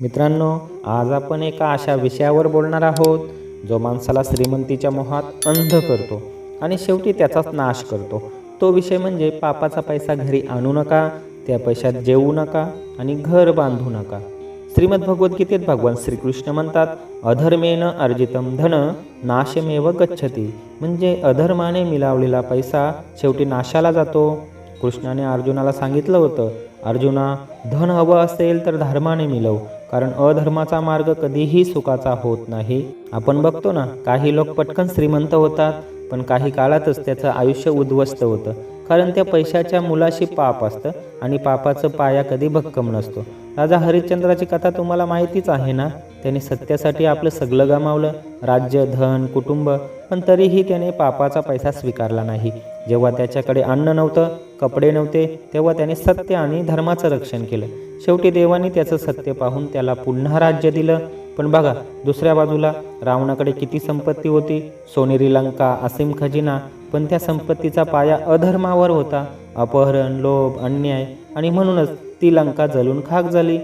मित्रांनो आज आपण एका अशा विषयावर बोलणार आहोत जो माणसाला श्रीमंतीच्या मोहात अंध करतो आणि शेवटी त्याचाच नाश करतो. तो विषय म्हणजे पापाचा पैसा घरी आणू नका त्या पैशात जेवू नका आणि घर बांधू नका. श्रीमद भगवद्गीतेत भगवान श्रीकृष्ण म्हणतात अधर्मेन अर्जितम धन नाशमेव गच्छती. म्हणजे अधर्माने मिळवलेला पैसा शेवटी नाशाला जातो. कृष्णाने अर्जुनाला सांगितलं होतं अर्जुना धन हवं असेल तर धर्माने मिळव कारण अधर्माचा मार्ग कधीही सुखाचा होत नाही. आपण बघतो ना काही लोक पटकन श्रीमंत होतात पण काही काळातच त्याचं आयुष्य उद्ध्वस्त होतं. कारण त्या पैशाच्या मुलाशी पाप असतं आणि पापाचं पाया कधी भक्कम नसतो. राजा हरिश्चंद्राची कथा तुम्हाला माहितीच आहे ना? त्याने सत्यासाठी आपलं सगळं गमावलं. राज्य धन कुटुंब पण तरीही त्याने पापाचा पैसा स्वीकारला नाही. जेव्हा त्याच्याकडे अन्न नव्हतं कपडे नव्हते तेव्हा त्याने सत्य आणि धर्माचं रक्षण केलं. शेवटी देवाने त्याचं सत्य पाहून त्याला पुन्हा राज्य दिलं. पण बघा दुसऱ्या बाजूला रावणाकडे किती संपत्ती होती. सोनेरी लंका असीम खजिना पण त्या संपत्तीचा पाया अधर्मावर होता. अपहरण लोभ अन्याय आणि म्हणूनच ती लंका जळून खाक झाली.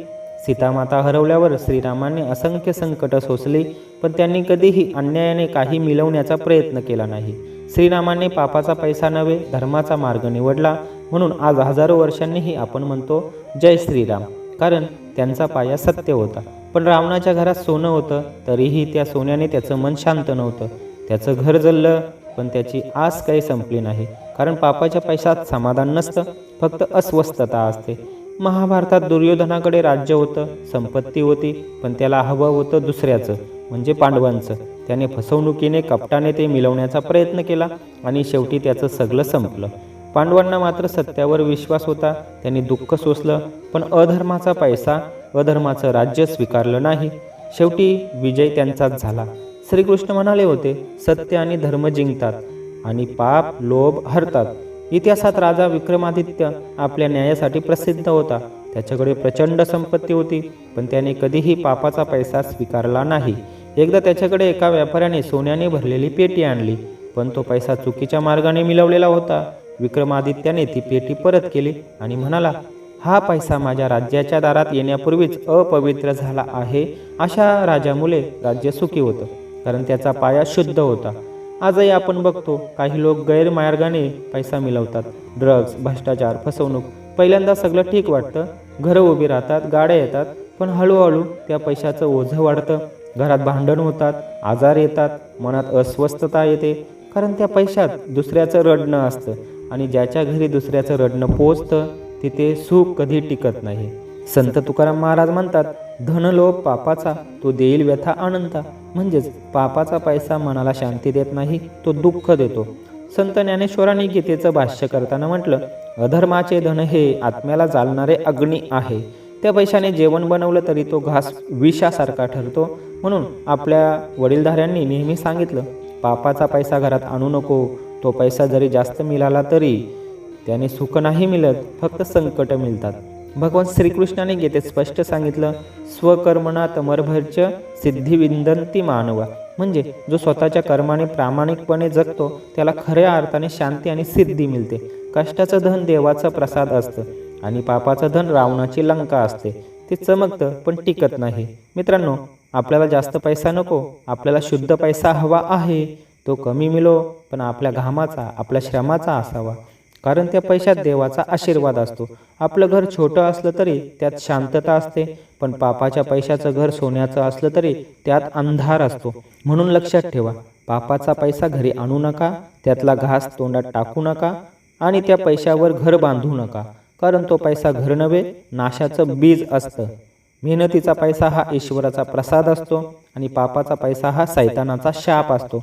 सीतामाता हरवल्यावर श्रीरामाने असंख्य संकट सोसली पण त्यांनी कधीही अन्यायाने काही मिळवण्याचा प्रयत्न केला नाही. श्रीरामाने पापाचा पैसा नव्हे धर्माचा मार्ग निवडला. म्हणून आज हजारो वर्षांनीही आपण म्हणतो जय श्रीराम. कारण त्यांचा पाया सत्य होता. पण रावणाच्या घरात सोनं होतं तरीही त्या सोन्याने त्याचं मन शांत नव्हतं. त्याचं घर जल्लं पण त्याची आस काही संपली नाही. कारण पापाच्या पैशात समाधान नसतं फक्त अस्वस्थता असते. महाभारतात दुर्योधनाकडे राज्य होतं संपत्ती होती पण त्याला हवं होतं दुसऱ्याचं म्हणजे पांडवांचं. त्याने फसवणुकीने कपटाने ते मिळवण्याचा प्रयत्न केला आणि शेवटी त्याचं सगळं संपलं. पांडवांना मात्र सत्यावर विश्वास होता त्यांनी दुःख सोसलं पण अधर्माचा पैसा अधर्माचं राज्य स्वीकारलं नाही. शेवटी विजय त्यांचाच झाला. श्रीकृष्ण म्हणाले होते सत्य आणि धर्म जिंकतात आणि पाप लोभ हरतात. इतिहासात राजा विक्रमादित्य आपल्या न्यायासाठी प्रसिद्ध होता. त्याच्याकडे प्रचंड संपत्ती होती पण त्याने कधीही पापाचा पैसा स्वीकारला नाही. एकदा त्याच्याकडे एका व्यापाऱ्याने सोन्याने भरलेली पेटी आणली पण तो पैसा चुकीच्या मार्गाने मिळवलेला होता. विक्रमादित्याने ती पेटी परत केली आणि म्हणाला हा पैसा माझ्या राज्याच्या दारात येण्यापूर्वीच अपवित्र झाला आहे अशा राजामुळे राज्य सुखी होतं कारण त्याचा पाया शुद्ध होता. आजही आपण बघतो काही लोक गैरमार्गाने पैसा मिळवतात ड्रग्ज भ्रष्टाचार फसवणूक. पहिल्यांदा सगळं ठीक वाटतं. घरं उभी राहतात गाड्या येतात पण हळूहळू त्या पैशाचं ओझं वाढतं. घरात भांडण होतात आजार येतात मनात अस्वस्थता येते. कारण त्या पैशात दुसऱ्याचं रडणं असतं आणि ज्याच्या घरी दुसऱ्याचं रडणं पोचतं तिथे सुख कधी टिकत नाही. संत तुकाराम महाराज म्हणतात धनलोभ पापाचा तो देईल व्यथा अनंता म्हणजेच पापाचा पैसा मनाला शांती देत नाही तो दुःख देतो. संत ज्ञानेश्वरांनी गीतेचं भाष्य करताना म्हटलं अधर्माचे धन हे आत्म्याला जालणारे अग्नी आहे. त्या पैशाने जेवण बनवलं तरी तो घास विषासारखा ठरतो. म्हणून आपल्या वडीलधाऱ्यांनी नेहमी सांगितलं पापाचा पैसा घरात आणू नको. तो पैसा जरी जास्त मिळाला तरी त्याने सुख नाही मिळत फक्त संकट मिळतात. भगवान श्रीकृष्णाने गीतेत स्पष्ट सांगितलं स्वकर्मणा सिद्धी विंदंती मानवा. म्हणजे जो स्वतःच्या कर्माने प्रामाणिकपणे जगतो त्याला खऱ्या अर्थाने शांती आणि सिद्धी मिळते. कष्टाचं धन देवाचा प्रसाद असतं आणि पापाचं धन रावणाची लंका असते. ते चमकतं पण टिकत नाही. मित्रांनो आपल्याला जास्त पैसा नको आपल्याला शुद्ध पैसा हवा आहे. तो कमी मिळो पण आपल्या घामाचा आपल्या श्रमाचा असावा. कारण त्या पैशात देवाचा आशीर्वाद असतो. आपलं घर छोटं असलं तरी त्यात शांतता असते पण पापाच्या पैशाचं घर सोन्याचं असलं तरी त्यात अंधार असतो. म्हणून लक्षात ठेवा पापाचा पैसा घरी आणू नका त्यातला घास तोंडात टाकू नका आणि त्या पैशावर घर बांधू नका कारण तो पैसा घर नव्हे नाशाचं बीज असतं. मेहनतीचा पैसा हा ईश्वराचा प्रसाद असतो आणि पापाचा पैसा हा सैतानाचा शाप असतो.